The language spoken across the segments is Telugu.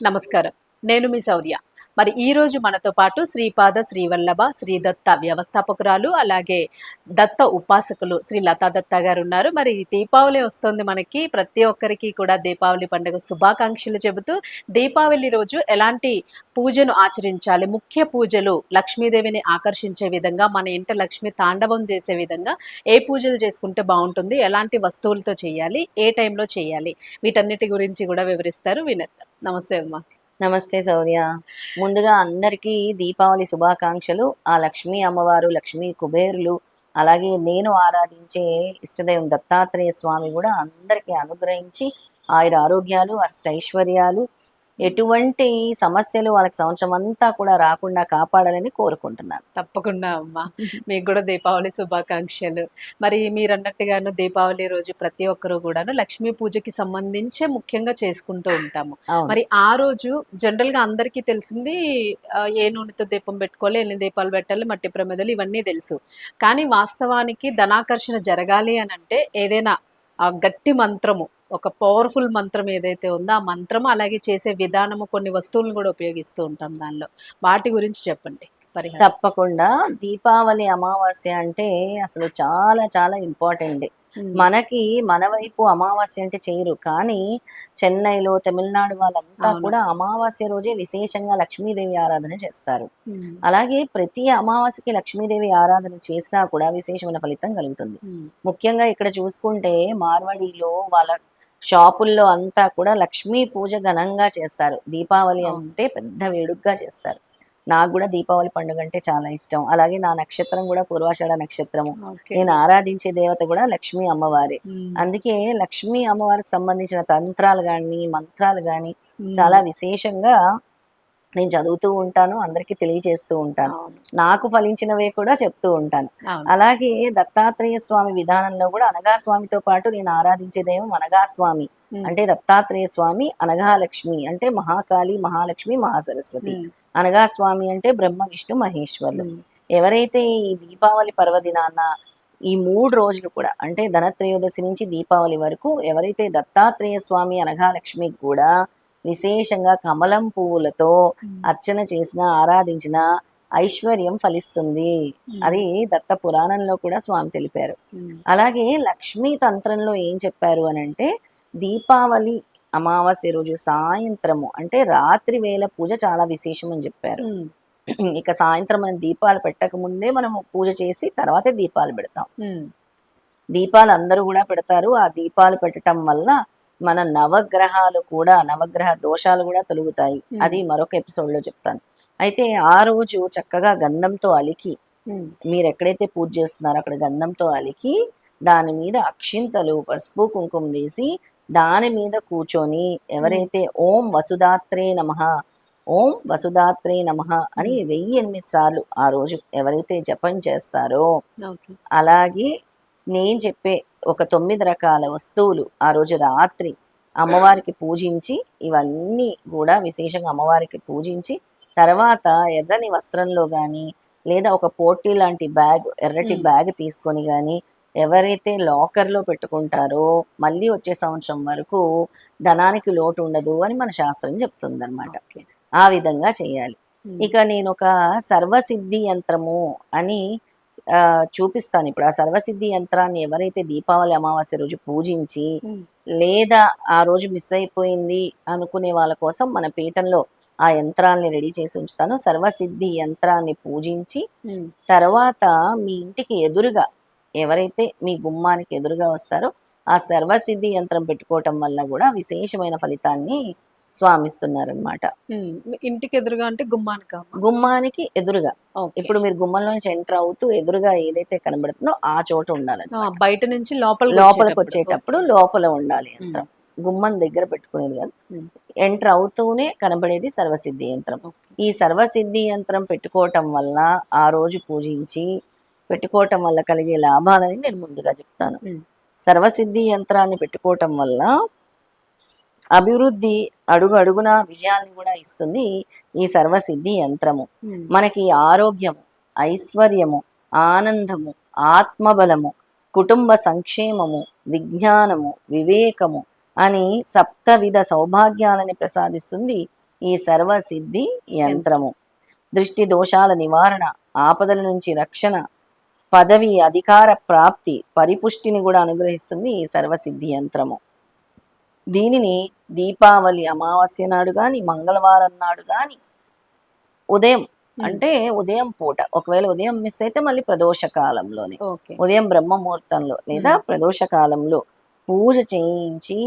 నమస్కారం. నేను మీ శౌర్య. మరి ఈ రోజు మనతో పాటు శ్రీపాద శ్రీవల్లభ శ్రీ దత్త వ్యవస్థాపకురాలు అలాగే దత్త ఉపాసకులు శ్రీ లతా దత్త గారు ఉన్నారు మరి దీపావళి వస్తుంది మనకి. ప్రతి ఒక్కరికి కూడా దీపావళి పండుగ శుభాకాంక్షలు చెబుతూ దీపావళి రోజు ఎలాంటి పూజను ఆచరించాలి? ముఖ్య పూజలు లక్ష్మీదేవిని ఆకర్షించే విధంగా మన ఇంట లక్ష్మి తాండవం చేసే విధంగా ఏ పూజలు చేసుకుంటే బాగుంటుంది? ఎలాంటి వస్తువులతో చేయాలి? ఏ టైంలో చేయాలి? వీటన్నిటి గురించి కూడా వివరిస్తారు వినేద్దాం. నమస్తే అమ్మా. నమస్తే శౌర్య ముందుగా అందరికీ దీపావళి శుభాకాంక్షలు. ఆ లక్ష్మీ అమ్మవారు లక్ష్మీ కుబేరులు అలాగే నేను ఆరాధించే ఇష్టదైవం దత్తాత్రేయ స్వామి కూడా అందరికీ అనుగ్రహించి ఆయుర ఆరోగ్యాలు అష్టైశ్వర్యాలు ఎటువంటి సమస్యలు వాళ్ళకి సంవత్సరం అంతా కూడా రాకుండా కాపాడాలని కోరుకుంటున్నాను. తప్పకుండా అమ్మా. మీకు కూడా దీపావళి శుభాకాంక్షలు. మరి మీరు అన్నట్టుగాను దీపావళి రోజు ప్రతి ఒక్కరు కూడాను లక్ష్మీ పూజకి సంబంధించే ముఖ్యంగా చేసుకుంటూ ఉంటాము. మరి ఆ రోజు జనరల్గా అందరికీ తెలిసింది ఏ నూనెతో దీపం పెట్టుకోవాలి ఎన్ని దీపాలు పెట్టాలి మట్టి ప్రమిదలు ఇవన్నీ తెలుసు. కానీ వాస్తవానికి ధనాకర్షణ జరగాలి అని అంటే ఏదైనా ఆ గట్టి మంత్రము ఒక పవర్ఫుల్ మంత్రం ఏదైతే ఉందో ఆ మంత్రము అలాగే చేసే విధానము కొన్ని వస్తువులను కూడా ఉపయోగిస్తూ ఉంటాం దానిలో. వాటి గురించి చెప్పండి. తప్పకుండా. దీపావళి అమావాస్య అంటే అసలు చాలా చాలా ఇంపార్టెంట్. మనకి మన వైపు అమావాస్య అంటే చేయరు. కానీ చెన్నైలో తమిళనాడు వాళ్ళంతా. కూడా అమావాస్య రోజే విశేషంగా లక్ష్మీదేవి ఆరాధన చేస్తారు. అలాగే ప్రతి అమావాస్యకి లక్ష్మీదేవి ఆరాధన చేసినా కూడా విశేషమైన ఫలితం కలుగుతుంది. ముఖ్యంగా ఇక్కడ చూసుకుంటే మార్వాడిలో వాళ్ళ షాపుల్లో అంతా కూడా లక్ష్మీ పూజ ఘనంగా చేస్తారు. దీపావళి. అంటే పెద్ద వేడుకగా చేస్తారు. నాకు కూడా దీపావళి పండుగ అంటే చాలా ఇష్టం. అలాగే నా నక్షత్రం కూడా పూర్వాషాఢ నక్షత్రము. నేను ఆరాధించే దేవత కూడా లక్ష్మీ అమ్మవారే. అందుకే లక్ష్మీ అమ్మవారికి సంబంధించిన తంత్రాలు కానీ మంత్రాలు కానీ చాలా విశేషంగా నేను చదువుతూ ఉంటాను అందరికీ తెలియజేస్తూ ఉంటాను. నాకు ఫలించినవే కూడా చెప్తూ ఉంటాను. అలాగే దత్తాత్రేయ స్వామి విధానంలో కూడా అనగా స్వామితో పాటు నేను ఆరాధించే దైవం అనగా స్వామి అంటే దత్తాత్రేయ స్వామి అనగా లక్ష్మి అంటే మహాకాళి మహాలక్ష్మి మహాసరస్వతి. అనగా స్వామి అంటే బ్రహ్మ విష్ణు మహేశ్వరులు. ఎవరైతే ఈ దీపావళి పర్వదినాన ఈ మూడు రోజులు కూడా అంటే ధనత్రయోదశి నుంచి దీపావళి వరకు ఎవరైతే దత్తాత్రేయ స్వామి అనఘాలక్ష్మికి కూడా విశేషంగా కమలం పువ్వులతో అర్చన చేసిన ఆరాధించిన ఐశ్వర్యం ఫలిస్తుంది. అది దత్త పురాణంలో కూడా స్వామి తెలిపారు. అలాగే లక్ష్మీ తంత్రంలో ఏం చెప్పారు అని అంటే దీపావళి అమావాస్య రోజు సాయంత్రము అంటే రాత్రి వేళ పూజ చాలా విశేషం అని చెప్పారు. ఇక సాయంత్రం మనం దీపాలు పెట్టక ముందే మనం పూజ చేసి తర్వాతే దీపాలు పెడతాం. దీపాలు అందరూ కూడా పెడతారు. ఆ దీపాలు పెట్టడం వల్ల మన నవగ్రహాలు కూడా నవగ్రహ దోషాలు కూడా తొలుగుతాయి. అది మరొక ఎపిసోడ్లో చెప్తాను. అయితే ఆ రోజు చక్కగా గంధంతో అలికి మీరు ఎక్కడైతే పూజ చేస్తున్నారో అక్కడ గంధంతో అలికి దాని మీద అక్షింతలు పసుపు కుంకుమ వేసి దాని మీద కూర్చొని ఎవరైతే ఓం వసుదాత్రే నమ ఓం వసుదాత్రే నమ అని వెయ్యి ఎనిమిది సార్లు ఆ రోజు ఎవరైతే జపం చేస్తారో. అలాగే నేను చెప్పే ఒక తొమ్మిది రకాల వస్తువులు ఆ రోజు రాత్రి అమ్మవారికి పూజించి ఇవన్నీ కూడా విశేషంగా అమ్మవారికి పూజించి తర్వాత ఎర్రని వస్త్రంలో కానీ లేదా ఒక పోటీ లాంటి బ్యాగ్ ఎర్రటి. బ్యాగ్ తీసుకొని కానీ ఎవరైతే లాకర్లో పెట్టుకుంటారో మళ్ళీ వచ్చే సంవత్సరం వరకు ధనానికి లోటు ఉండదు అని మన శాస్త్రం చెప్తుంది ఓకే. ఆ విధంగా చేయాలి ఇక నేను ఒక సర్వసిద్ధి యంత్రము అని చూపిస్తాను. ఇప్పుడు ఆ సర్వసిద్ధి యంత్రాన్ని ఎవరైతే దీపావళి అమావాస్య రోజు పూజించి లేదా ఆ రోజు మిస్ అయిపోయింది అనుకునే వాళ్ళ కోసం మన పీఠంలో ఆ యంత్రాన్ని రెడీ చేసి ఉంచుతాను. సర్వసిద్ధి యంత్రాన్ని పూజించి తర్వాత మీ ఇంటికి ఎదురుగా ఎవరైతే మీ గుమ్మానికి ఎదురుగా వస్తారో ఆ సర్వసిద్ధి యంత్రం పెట్టుకోవటం వల్ల కూడా విశేషమైన ఫలితాన్ని స్వామిస్తున్నారనమాట. ఇంటికి ఎదురుగా అంటే గుమ్మానికి గుమ్మానికి ఎదురుగా. ఇప్పుడు మీరు గుమ్మంలో నుంచి ఎంటర్ అవుతూ ఎదురుగా ఏదైతే కనబడుతుందో ఆ చోట ఉండాలని ఆ, బయట నుంచి లోపల లోపలికి వచ్చేటప్పుడు. లోపల ఉండాలి యంత్రం. గుమ్మం దగ్గర పెట్టుకునేది కాదు. ఎంటర్ అవుతూనే కనబడేది సర్వసిద్ధి యంత్రం. ఈ సర్వసిద్ధి యంత్రం పెట్టుకోవటం వల్ల ఆ రోజు పూజించి పెట్టుకోవటం వల్ల కలిగే లాభాలని నేను ముందుగా చెప్తాను. సర్వసిద్ధి యంత్రాన్ని పెట్టుకోవటం వల్ల అభివృద్ధి అడుగు అడుగున విజయాన్ని కూడా ఇస్తుంది ఈ సర్వసిద్ధి యంత్రము. మనకి ఆరోగ్యము ఐశ్వర్యము ఆనందము ఆత్మబలము కుటుంబ సంక్షేమము విజ్ఞానము వివేకము అని సప్తవిధ సౌభాగ్యాలని ప్రసాదిస్తుంది ఈ సర్వసిద్ధి యంత్రము. దృష్టి దోషాల నివారణ ఆపదల నుంచి రక్షణ పదవి అధికార ప్రాప్తి పరిపుష్టిని కూడా అనుగ్రహిస్తుంది ఈ సర్వసిద్ధి యంత్రము. దీనిని దీపావళి అమావాస్య నాడు కానీ మంగళవారం నాడు కానీ ఉదయం అంటే ఉదయం పూట. ఒకవేళ ఉదయం మిస్ అయితే మళ్ళీ ప్రదోష కాలంలోనే ఉదయం బ్రహ్మ ముహూర్తంలో లేదా ప్రదోష కాలంలో పూజ చేయించి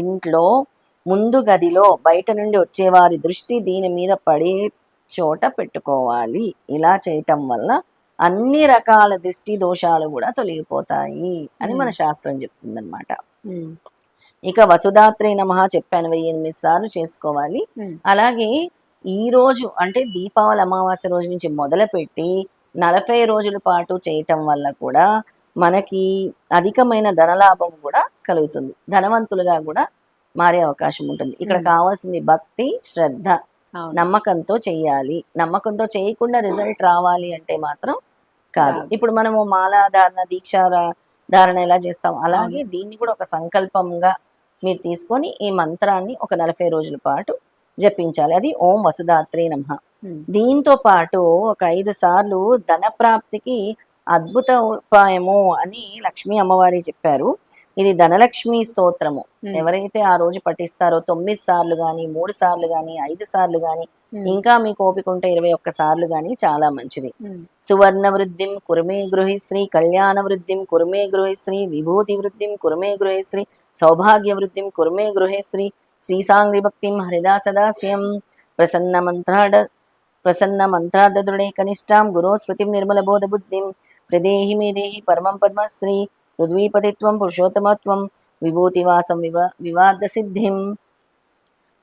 ఇంట్లో ముందు గదిలో బయట నుండి వచ్చేవారి దృష్టి దీని మీద పడే చోట పెట్టుకోవాలి. ఇలా చేయటం వల్ల అన్ని రకాల దిష్టి దోషాలు కూడా తొలగిపోతాయి అని మన శాస్త్రం చెప్తుందన్నమాట. ఇక వసుదాత్రి నమః చెప్పాను వెయ్యి ఎనిమిది సార్లు చేసుకోవాలి. అలాగే ఈ రోజు అంటే దీపావళి అమావాస్య రోజు నుంచి మొదలుపెట్టి నలభై రోజుల పాటు చేయటం వల్ల కూడా మనకి అధికమైన ధనలాభం కూడా కలుగుతుంది. ధనవంతులుగా కూడా మారే అవకాశం ఉంటుంది. ఇక్కడ. కావాల్సింది భక్తి శ్రద్ధ నమ్మకంతో చేయాలి. నమ్మకంతో చేయకుండా రిజల్ట్ రావాలి అంటే మాత్రం కాదు. ఇప్పుడు మనము మాలాధారణ దీక్ష రా- ధారణ ఎలా చేస్తాం? అలాగే దీన్ని కూడా ఒక సంకల్పంగా మీరు తీసుకొని ఈ మంత్రాన్ని ఒక నలభై రోజుల పాటు జపించాలి. అది ఓం వసుదాత్రి నమః. దీంతో పాటు ఒక ఐదు సార్లు ధన ప్రాప్తికి అద్భుత ఉపాయము అని లక్ష్మీ అమ్మవారి చెప్పారు. ఇది ధనలక్ష్మి స్తోత్రము. ఎవరైతే ఆ రోజు పఠిస్తారో తొమ్మిది సార్లు గాని మూడు సార్లు గాని ఐదు సార్లు గాని ఇంకా మీకు ఓపిక ఉంటే ఇరవై ఒక్క సార్లు గాని చాలా మంచిది. సువర్ణ వృద్ధిం కురుమే గృహిశ్రీ కళ్యాణ వృద్ధిం కురుమే గృహిశ్రీ విభూతి వృద్ధిం కురుమే గృహిశ్రీ సౌభాగ్య వృద్ధిం కురుమే గృహిశ్రీ శ్రీసాంగ్రి భక్తిం హరిదా సదాస్యం ప్రసన్న మంత్రాడ ప్రసన్న మంత్రార్థదృఢే కనిష్టాం గురో స్మృతిం నిర్మల బుద్ధిం ప్రదేహి మే దేహి పరమం పద్మశ్రీ పృథ్వీపతిత్వం పురుషోత్తమత్వం విభూతివాసం వివ వివాద సిద్ధిం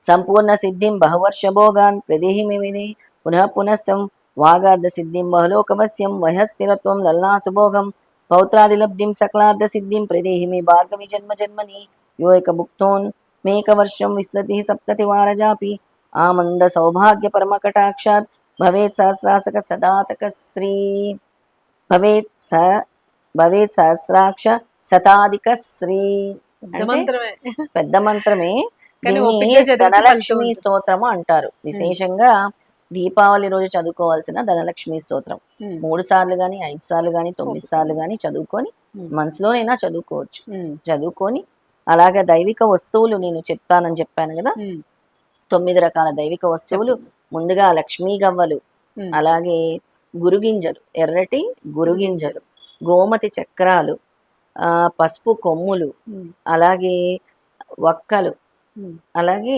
సంపూర్ణ సిద్ధిం బహువర్షభోగాన్ ప్రదేహి మే విధి పునః పునస్తం వాగార్ధ సిద్ధిం బహులోకవస్యం వయస్థిరత్వం లల్లాసుభోగం పౌత్రాదిలబ్ధిం సకలార్థ సిద్ధిం ప్రదేహి మే భార్గవి జన్మ జన్మని యోయక భుక్తోన్ మేక వర్షం విశ్రతి వారజాపి ఆమంద సౌభాగ్య పరమ కటాక్షాత్ భవేత్ సహస్రాసక సదాతక శ్రీ భవేత్ స భవేత్ సహస్రాక్ష శతాధిక శ్రీ పెద్ద మంత్రమే. దీన్ని ధనలక్ష్మి. స్తోత్రము అంటారు. విశేషంగా దీపావళి రోజు చదువుకోవాల్సిన ధనలక్ష్మి స్తోత్రం. మూడు సార్లు గాని ఐదు సార్లు గాని తొమ్మిది సార్లు గాని చదువుకొని మనసులోనైనా చదువుకోవచ్చు. చదువుకొని అలాగే దైవిక వస్తువులు నేను చెప్తానని చెప్పాను కదా తొమ్మిది రకాల దైవిక వస్తువులు ముందుగా లక్ష్మీ గవ్వలు అలాగే గురుగింజలు ఎర్రటి గురుగింజలు గోమతి చక్రాలు ఆ, పసుపు కొమ్ములు అలాగే వక్కలు అలాగే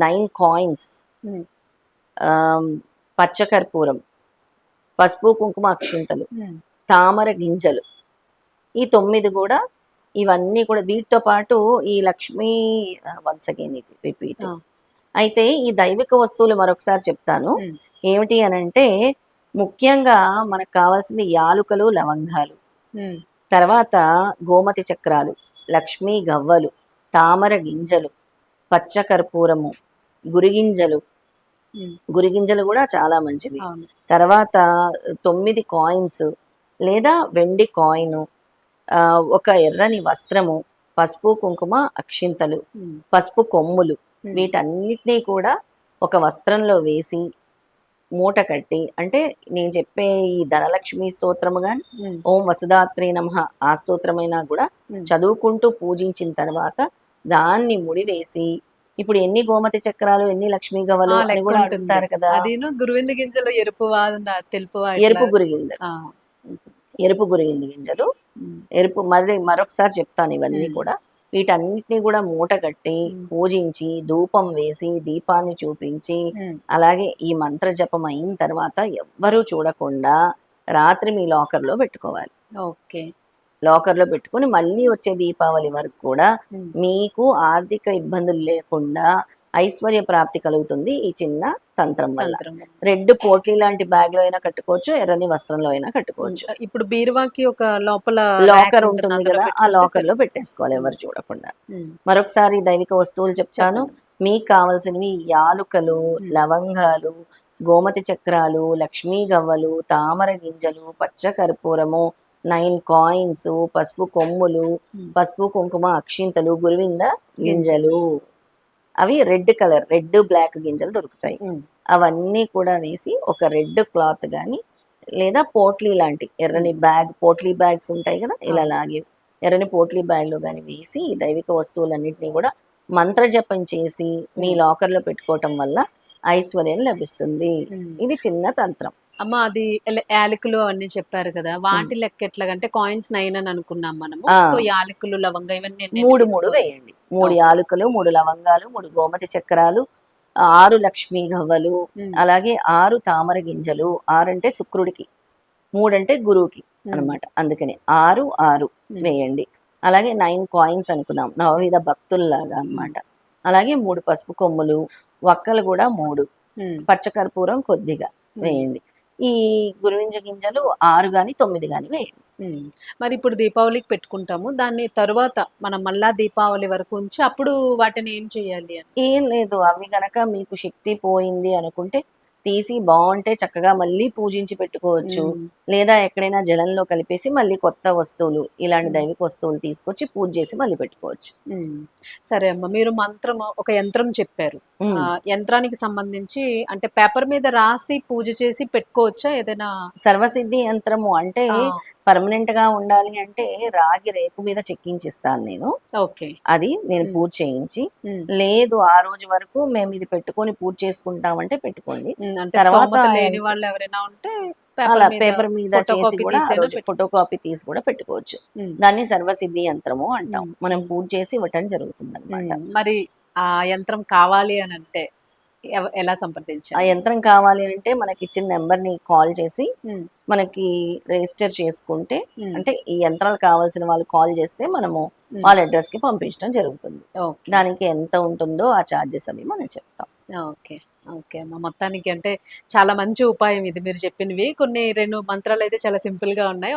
నైన్ కాయిన్స్ పచ్చకర్పూరం పసుపు కుంకుమ అక్షింతలు తామర గింజలు. ఈ తొమ్మిది కూడా ఇవన్నీ కూడా వీటితో పాటు ఈ లక్ష్మీ వన్స్ అగైన్ ఇది రిపీట్. అయితే ఈ దైవిక వస్తువులు మరొకసారి చెప్తాను. ఏమిటి అని అంటే ముఖ్యంగా మనకు కావాల్సింది యాలుకలు లవంగాలు. తర్వాత గోమతి చక్రాలు లక్ష్మీ గవ్వలు తామర గింజలు పచ్చకర్పూరము గురిగింజలు. గురిగింజలు కూడా చాలా మంచిది తర్వాత తొమ్మిది కాయిన్స్ లేదా వెండి కాయిన్ ఒక ఎర్రని వస్త్రము పసుపు కుంకుమ అక్షింతలు పసుపు కొమ్ములు. వీటన్నిటినీ కూడా ఒక వస్త్రంలో వేసి మూట కట్టి అంటే నేను చెప్పే ఈ ధనలక్ష్మి స్తోత్రము ఉమ్, ఓం వసుదాత్రి నమః ఆ స్తోత్రమైనా కూడా. చదువుకుంటూ పూజించిన తర్వాత దాన్ని ముడివేసి ఇప్పుడు ఎన్ని గోమతి చక్రాలు ఎన్ని లక్ష్మీ గవలు అని కూడా. అడుగుతారు కదా. గురువింద గింజలు ఎరుపు తెలుపు ఎరుపు గురిగింజలు. ఆ, ఎరుపు గురిగింది గింజలు ఎరుపు మరి మరొకసారి చెప్తాను ఇవన్నీ. కూడా. వీటన్నిటిని కూడా మూట కట్టి. పూజించి ధూపం వేసి దీపాన్ని చూపించి అలాగే ఈ మంత్ర జపం అయిన తర్వాత ఎవ్వరూ చూడకుండా రాత్రి మీ లాకర్లో పెట్టుకోవాలి. ఓకే. లాకర్లో పెట్టుకుని మళ్ళీ వచ్చే దీపావళి వరకు కూడా మీకు ఆర్థిక ఇబ్బందులు లేకుండా ఐశ్వర్య ప్రాప్తి కలుగుతుంది. ఈ చిన్న తంత్రం వల్ల. రెడ్ పోట్లీ లాంటి బ్యాగ్లో అయినా కట్టుకోవచ్చు ఎర్రని వస్త్రంలో అయినా కట్టుకోవచ్చు. ఇప్పుడు బీరువాకి ఒక లోపల లాకర్ ఉంటుంది కదా ఆ లాకర్లో పెట్టేసుకోవాలి ఎవరు చూడకుండా. మరొకసారి దైవిక వస్తువులు చెప్తాను. మీకు కావలసినవి యాలుకలు. లవంగాలు గోమతి చక్రాలు లక్ష్మీ గవ్వలు తామర గింజలు పచ్చ కర్పూరము నైన్ కాయిన్స్ పసుపు కొమ్ములు మ్మ్. పసుపు కుంకుమ అక్షింతలు గురువింద గింజలు. అవి రెడ్ కలర్ రెడ్ బ్లాక్ గింజలు దొరుకుతాయి. అవన్నీ కూడా వేసి ఒక రెడ్ క్లాత్ కానీ లేదా పోట్లీ లాంటి ఎర్రని బ్యాగ్ పోట్లీ బ్యాగ్స్ ఉంటాయి కదా ఇలా లాగే ఎర్రని పోట్లీ బ్యాగ్లో కానీ వేసి దైవిక వస్తువులన్నింటినీ కూడా మంత్రజపం చేసి మీ లాకర్లో పెట్టుకోవటం వల్ల ఐశ్వర్యం లభిస్తుంది. ఇది చిన్న తంత్రం. అమ్మ అది యాలకులు అవన్నీ చెప్పారు కదా వాటి లెక్క ఎట్లాగ అంటే కాయిన్స్ నైన్ అని అనుకున్నాం మనము. సో యాలకులు లవంగా ఇవన్నీ మూడు మూడు? వేయండి. మూడు యాలకులు మూడు లవంగాలు మూడు గోమతి చక్రాలు ఆరు లక్ష్మీ గవ్వలు అలాగే ఆరు తామర గింజలు ఆరు అంటే శుక్రుడికి మూడంటే గురువుకి ఉమ్, అన్నమాట అందుకని. ఆరు ఆరు. వేయండి. అలాగే నైన్ కాయిన్స్ అనుకున్నాం. నవవిధ భక్తుల్లాగా అన్నమాట. అలాగే మూడు పసుపు కొమ్ములు వక్కలు కూడా మూడు. పచ్చకర్పూరం కొద్దిగా వేయండి. ఈ గురువింజ గింజలు ఆరు గాని తొమ్మిది గాని వేయండి. మరి ఇప్పుడు దీపావళికి పెట్టుకుంటాము. దాన్ని తరువాత మనం మళ్ళా దీపావళి వరకు ఉంచి అప్పుడు వాటిని ఏం చేయాలి అని? ఏం లేదు. అవి గనక మీకు శక్తి పోయింది అనుకుంటే తీసి బాగుంటే చక్కగా మళ్ళీ పూజించి పెట్టుకోవచ్చు. లేదా ఎక్కడైనా జలంలో కలిపేసి మళ్ళీ కొత్త వస్తువులు ఇలాంటి. దైవిక వస్తువులు తీసుకొచ్చి పూజ చేసి మళ్ళీ పెట్టుకోవచ్చు. సరే అమ్మ మీరు మంత్రం ఒక యంత్రం చెప్పారు. యంత్రానికి సంబంధించి అంటే పేపర్ మీద రాసి పూజ చేసి పెట్టుకోవచ్చా ఏదైనా? సర్వసిద్ధి యంత్రము అంటే పర్మనెంట్గా ఉండాలి అంటే రాగి రేపు మీద చెక్కించిస్తాను నేను. ఓకే. అది నేను. పూజ చేయించి లేదు ఆ రోజు వరకు మేము ఇది పెట్టుకొని పూజ చేసుకుంటామంటే పెట్టుకోండి. అంటే తర్వాత లేని వాళ్ళు ఎవరైనా ఉంటే అలా పేపర్ మీద చేసి కూడా ఆ ఫోటో కాపీ తీసి కూడా పెట్టుకోవచ్చు. దాన్ని సర్వసిద్ధి యంత్రము అంటాం. మనం పూజ చేసి ఇవ్వటం జరుగుతుంది అనమాట మరి ఆ యంత్రం కావాలి అని అంటే ఎలా ఆ సంప్రదించాలి? యంత్రం కావాలి అంటే మనకి ఇచ్చిన నెంబర్ని కాల్ చేసి మనకి రిజిస్టర్ చేసుకుంటే అంటే ఈ యంత్రాలు కావాల్సిన వాళ్ళు కాల్ చేస్తే మనము వాళ్ళ అడ్రస్కి పంపించడం జరుగుతుంది దానికి ఎంత ఉంటుందో ఆ చార్జెస్ అవి మనం చెప్తాం. ఓకే. ఓకే అమ్మ. మొత్తానికి అంటే చాలా మంచి ఉపాయం ఇది మీరు చెప్పినవి. కొన్ని రెండు మంత్రాలు అయితే చాలా సింపుల్గా ఉన్నాయి.